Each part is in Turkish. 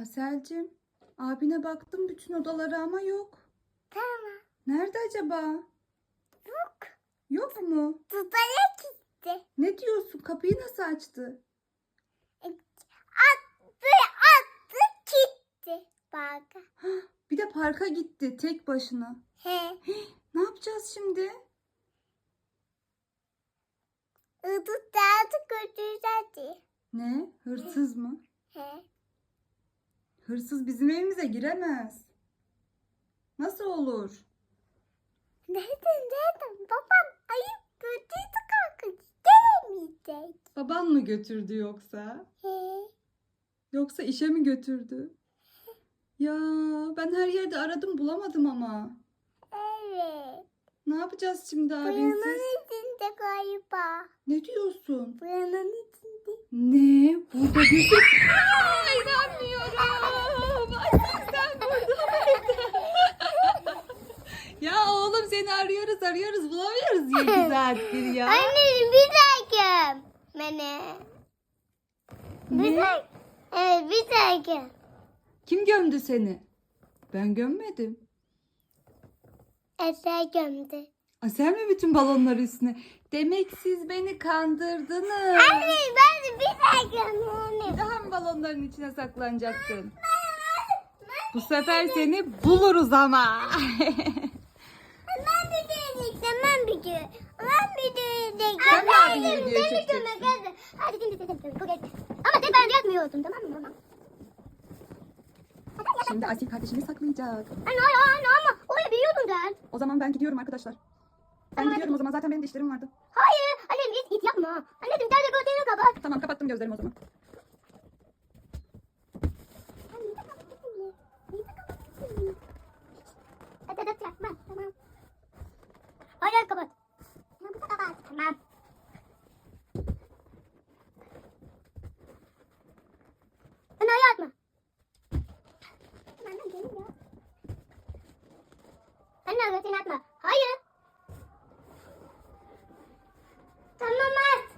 Aselcim, abine baktım bütün odalara ama yok. Tamam. Nerede acaba? Yok. Yok mu? Tutaya gitti. Ne diyorsun? Kapıyı nasıl açtı? Attı attı gitti. Bak. Bir de parka gitti tek başına. He. Ne yapacağız şimdi? Tutaya götürdü. Ne? Hırsız mı? He. Hırsız bizim evimize giremez. Nasıl olur? Nereden nereden? Babam ayıp götürdü kanka. Gidemeyecek. Baban mı götürdü yoksa? He. Yoksa işe mi götürdü? Ya ben her yerde aradım bulamadım ama. Evet. Ne yapacağız şimdi abinsiz? Buranın içinde galiba. Ne diyorsun? Buranın içinde. Ne? Burada bir şey... Aa, inanmıyorum. Asil sen burada mıydın? ya oğlum seni arıyoruz bulamıyoruz 7 saattir ya. Anneciğim bir dakika. Beni. Bir Ne? dakika. Evet bir dakika. Kim gömdü seni? Ben gömmedim. Eser gömdü. Asel mi bütün balonları üstüne? Demek siz beni kandırdınız. Anne ben de bir dakika. Anne. Daha mı balonların içine saklanacaktın? Bu sefer seni buluruz ama. Ben bir diyecektim. Ben bir diyor. Ben bir. Sen mi abinle Anneciğim, video geldi. Hadi şimdi geç. Ama tek ben yapmıyordum tamam mı mama? Şimdi Asil kardeşini saklayacak. Anne anne anne ama oraya biliyordum ben. O zaman ben gidiyorum arkadaşlar. Ben Tamam, gidiyorum o zaman zaten benim de işlerim vardı. Hayır. Annem git git yapma. Anneciğim gel de gözlerini kapat. Tamam kapattım gözlerimi o zaman. Anne de kapattın mı? Niye de kapattın mı? Hadi hadi yapma. Tamam. Hayır kapat. Tamam bu da kapat. Tamam. Anne hayır atma. Anne gelin ya. Anne gözünü atma. Hayır. Tamam at.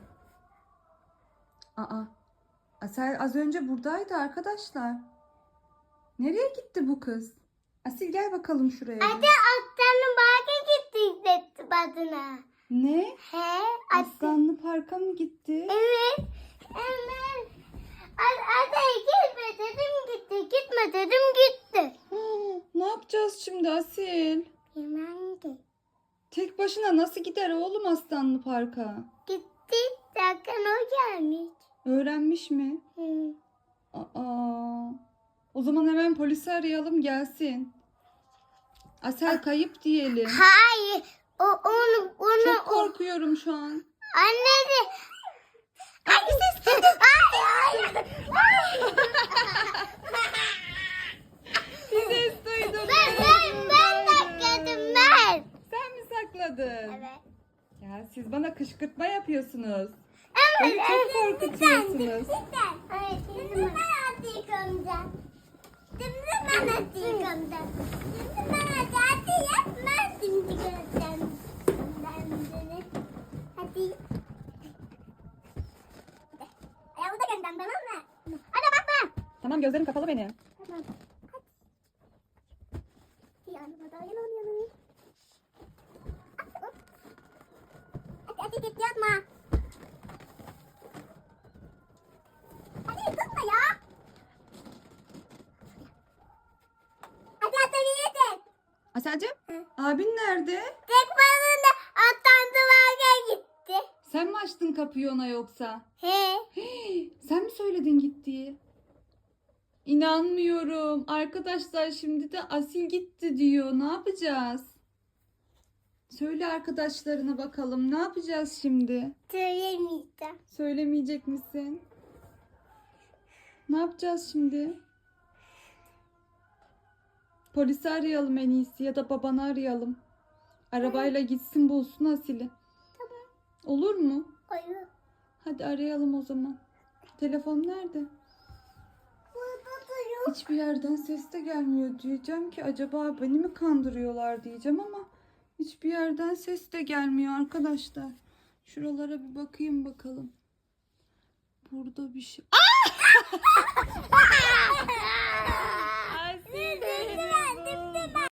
Aa. Asel az önce buradaydı arkadaşlar. Nereye gitti bu kız? Asil gel bakalım şuraya. Hadi atlarının parka gittik dedi badına. Ne? He? Aslanlı parka mı gitti? Evet. Evet. Hadi gitme dedim gitti. Gitme dedim gitti. Ne yapacağız şimdi Asil? Bilmem ki. Tek başına nasıl gider oğlum Aslanlı parka? Gitti. Zaten o gelmiş. Öğrenmiş mi? Hı. Aa. O zaman hemen polisi arayalım gelsin. Asel kayıp diyelim. Hayır. O onu onu Çok korkuyorum şu an. Anne ses duydum. Hayır hayır. Bir ses duydum. Ben ben ben sakladım ben. Sen mi sakladın? Evet. Ya siz bana kışkırtma yapıyorsunuz. Beni çok korkutuyorsunuz. Şimdi ben atayım gömeceğim. Şimdi ben atayım gömeceğim. Şimdi ben atayım yap, ben şimdi gömeceğim. Ben seni. Hadi. Ayağımı da gömeceğim tamam mı? Hadi bakma. Tamam gözlerim kapalı benim. Tamam. Hadi. Yanıma da yanıma Hadi hadi git yatma. Hadi tutma ya. Hadi atabilirsin. Aselcim abin nerede? Tek balığında attan duvara gitti. Sen mi açtın kapıyı ona yoksa? He. Hii, Sen mi söyledin gittiği? İnanmıyorum. Arkadaşlar şimdi de Asil gitti diyor. Ne yapacağız? Söyle arkadaşlarına bakalım. Ne yapacağız şimdi? Söylemeyeceğim. Söylemeyecek misin? Ne yapacağız şimdi? Polisi arayalım en iyisi ya da babanı arayalım. Arabayla gitsin bulsun Asil'i. Tamam. Olur mu? Hayır. Hadi arayalım o zaman. Telefon nerede? Burada da yok. Hiçbir yerden ses de gelmiyor diyeceğim ki acaba beni mi kandırıyorlar diyeceğim ama hiçbir yerden ses de gelmiyor arkadaşlar. Şuralara bir bakayım bakalım. Burada bir şey.